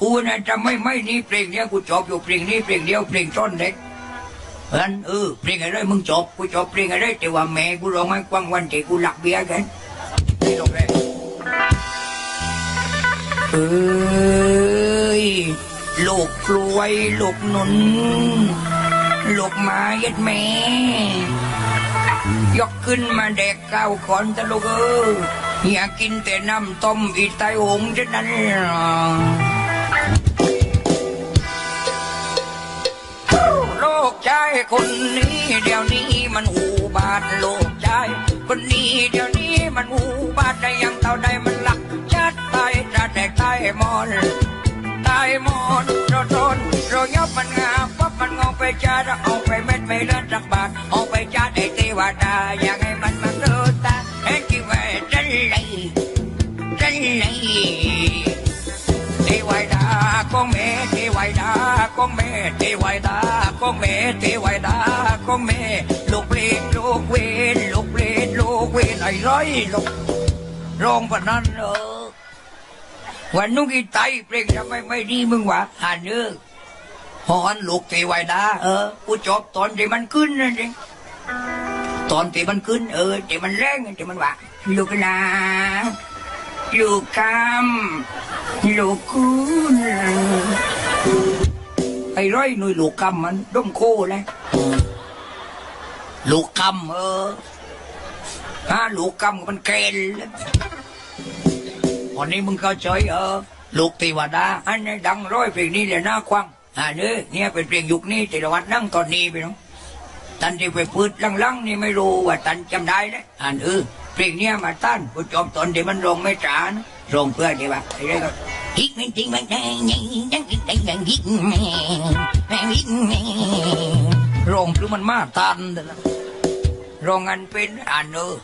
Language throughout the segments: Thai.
กูนะจะไม่ไม่นี่เพลงเนี้ยกูจบอยู่เพลงนี้เพลงเดียวเพลงต้นเด็กเพราะฉะนั้นเออเพลงอะไรมึงจบกูจบเพลงอะไรแต่ว่าแม่กูร้องให้กว้างวันที่กูหลักเบี้ยกันนี่ลงเลยเอ้ยลูกกล้วยลูกหนุนลูกมายัดแม่ยกขึ้นมาแดกข้าวก่อนตะลูกเอออยากกินแต่น้ำต้มอีไตหงเท่านั้น คนนี้เดี๋ยวนี้มันหูบาดโลกใจคนนี้เดี๋ยวนี้มันหูบาดได้ยังเท่าใดมันหลักชัดตายจะแดกตายมอนตายหมดเราทนเรายบมันงาปั๊บมันงอไปจ้าเราเอาไปเม็ดไม่เลือนจักบาทเอาไปจ้าไอ้เทวดาอยากให้มันมาเกิดตาเห็นที่ว่าจันเลยจันเลยเทวดาของแม่ ของแม่เทวดาของแม่เทวดาของแม่ลูกเปรตลูกเวนลูกเปรตลูกเวนไอ้ร้อยลูกร้องปนั้นเออวันนุ่งอีไตเปล่งทำไมไม่ดีมึงวะหาเนื้อหอนลูกเทวดาเออกูจบตอนที่มันขึ้นนั่นเองตอนที่มันขึ้น เออที่มันแรงที่มันว่าลูกนาลูกคำลูกคุณ ร้อยหนุ่ยลูกคำมันด้มโคเลยลูกคำเออฮะลูกคำมันเกลวันนี้มึงเข้าใจเออลูกเทวดาอันนี้ดังร้อยเพลงนี้เลยนะควังอ่าเนื้อเนี่ยเป็นเพลงยุคนี้แต่ละวัดนั่งตอนนี้ไปน้องตันที่ไปพูดลังๆนี่ไม่รู้ว่าตันจำได้นะอ่านเออเพลงเนี้ยมาตั้นกูจบตอนที่มันลงไม่จานะลงเพื่อที่ว่าไอ้เรื่องฮิกมันจริงมันแดงยังยังยังยังฮิกแม่แม่ฮิกแม่ลงคือมันมาตันเด้อลงอันเป็นอ่านเออ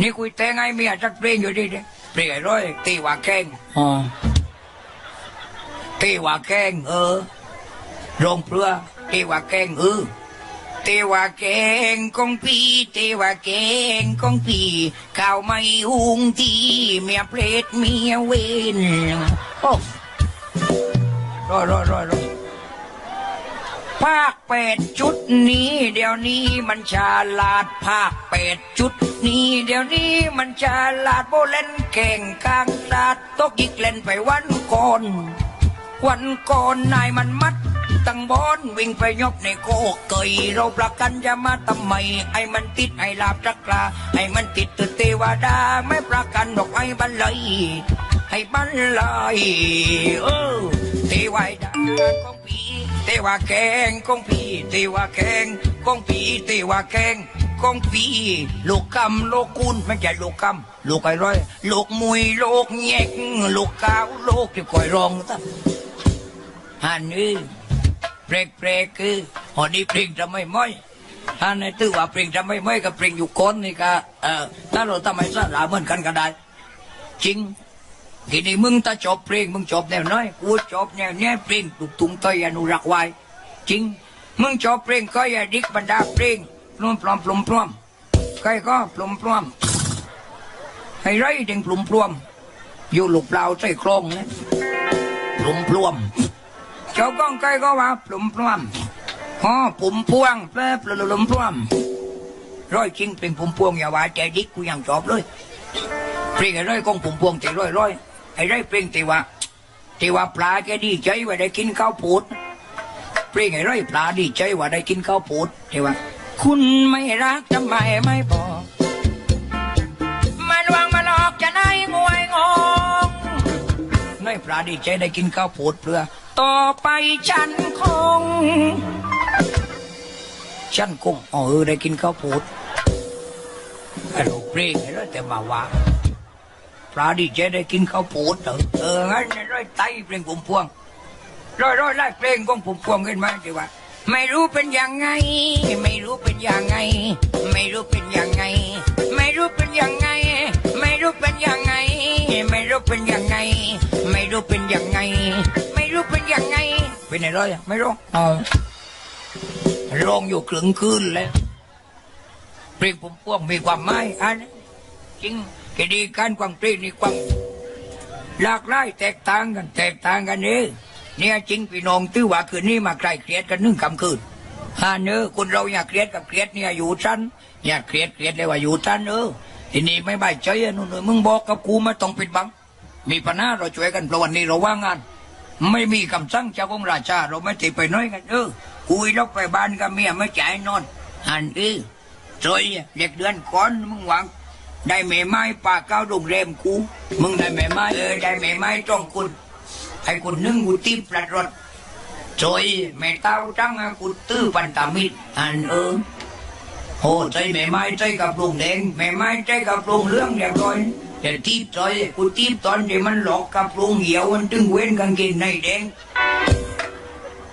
นี่คุยแต่งไงมีอาจักเพลงอยู่ดิเด้เพลงไอ้ร้อยตีว่าแข้งอ๋อตีว่าแข้งเออโรงเพื่อตีว่าแข้งเออ ตีว่าแกงของพี่ตีว่าแกงของพี่ข้าวไม่หุงทีเมียเพลดเมียเวนโอ้รอรอรอรอภาคเป็ดชุดนี้ เดี๋ยวนี้มันฉลาดภาคเป็ดชุดนี้ เดี๋ยวนี้มันฉลาดโบเล่นเก่งกลางตาตกยิกเล่นไปวันก่อนวันก่อนนายมันมัด บอนวิ่งไปยบในโคกเกยเราประกันจะมาทำไมไอ้มันติดไอ้ลาบจักราไอ้มันติดตัวเทวดาไม่ประกันดอกไอ้บันเลยให้บันเลยเออเทวดาของพี่เทวาแกงของพี่เทวาแกงของพี่เทวาแกงของพี่ลูกกำโลกคุณไม่ใช่ลูกกำลูกไอ้ร้อยลูกมุยลูกแยกลูกกาวลูกที่คอยรองตั้งฮันนี่ ปรกเปรกคือหอนี้เพลงจะไม่ม้อยฮันนี่ตื้อว่าเพลงจะไม่ม้อยกับเพลงอยู่คนนี่ก็เออถ้าเราทำไมสระเหมือนกันก็ได้ จริงทีนี้มึงถ้าจบเพลงมึงจบแนวน้อยกูจบแนวเนี้ยเพลงตุกตุงเตยอนุรักษ์ไว้จริง มึงจบเพลงก็อย่าดิกบรรดาเพลงปลอมปลอมปลอมปลอมใครก็ปลอมปลอมให้ไรเด้งปลอมปลอมอยู่หลุกเปล่าใส่โครงนะปลอมปลอม จ้าก้องไก่ก็ว่าปลุ่มปล้ำอ๋อปุ่มพวงแป๊บปลุ่มปล้ำร้อยจริงเป็นปุ่มพวงอย่าว่าใจดิกกูยังชอบเลยเพลงไอ้ร้อยกองปุ่มพวงใจร้อยร้อยไอ้ร้อยเพลงที่ว่าที่ว่าปลาแกดีใจว่าได้กินข้าวปูดเพลงไอ้ร้อยปลาดีใจว่าได้กินข้าวปูดที่ว่า คุณไม่รักทำไมไม่บอกมันวางมาหลอกจะได้งวยงงน้อยปลาดีใจได้กินข้าวโพดเปลือ ต่อไปฉันคง ฉันคงเออได้กินข้าวโพดไอ้ลูกเพลงไอ้ร้อยแต่มาว่าปลาดีใจได้กินข้าวโพดเออเอองั้นไร้อยไตเพลงผมพวงร้อยร้อยไล่เพลงของผมพวงขึ้นมาดีว่าไม่รู้เป็นยังไง ไม่รู้เป็นยังไง ไม่รู้เป็นยังไง รู้เป็นยังไง ไม่รู้เป็นยังไง ไม่รู้เป็นยังไง ไม่รู้เป็นยังไง ไม่รู้เป็นยังไง เป็นอะไรอะไม่รู้อ๋อร้องอยู่ครึ่งคืนเลยเพลงผมพวงมีความหมายอันจริงแค่ดีการกวางเพลงนี่กวางหลากหลายแตกต่างกัน แตกต่างกันนี่เนี่ยจริงพี่น้องตื้อว่าคืนนี้มาใกล้เครียดกันนึ่งคำคืน ฮาเนอคนเราอยากเครียดกับเครียดเนี่ยอยู่ชั้นอยากเครียดเครียดเลยว่าอยู่ชั้นเออทีนี้ไม่ใบายใจอนู่นเลยมึงบอกกับกูไม่ต้องปิดบัง มีปัญหาเราช่วยกันเพราะวันนี้เราว่างงาน ไม่มีคำสั่งจากองค์ราชา เราไม่ติดไปน้อยกันเออคุยแล้วไปบ้านกับเมียไม่จ่ายนอนอันเออจอยเด็กเดือนก่อนมึงหวังได้แม่ไม้ป่าเก้าโรงแรมกู มึงได้แม่ไม้เออได้แม่ไม้จ้องคุณไอ้คุณนึ่งกูตีปลัดรถ จอยแม่เต้าจังอะกูตื้อปันตามิดอันเออโอ้ใจแม่ไม้ใจกับลุงแดงแม่ไม้ใจกับลุงเรื่องเรียบร้อยเดี๋ยวทีบใจกูทีบตอนที่มันหลอกกับลุงเหี่ยวมันตึงเว้นกางเกงในแดง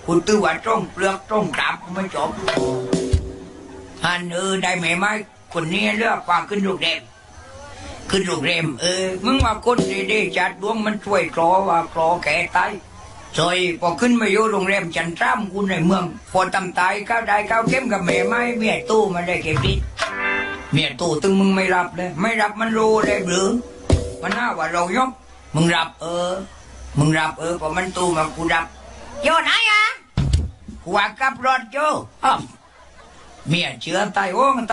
กูตื้อว่าจ้องเปลือกจ้องกราบไม่จบอันเออได้แม่ไม้คนนี้เลือกกว่าขึ้นลูกแดงขึ้นลูกเรมเออมึงว่าคนดีๆจัดดวงมันช่วยคลอว่าคลอแก่ตาย ซอยพอขึ้นมาอยู่โรงแรมจันทรามกูในเมือง พอตำตายข้าวได้ข้าวเข้มกับแม่ไม้เมียตู้มาได้เก็บดิเมียตู่ตึงมึงไม่รับเลย ไม่รับมันรู้เลยหรือ มันน่าว่าเรายกมึงรับเออ มึงรับเออพอมันตู่มากูรับโยไหนอะกูว่ากับรถโยอ้าวเมียเชื่อตายโอ้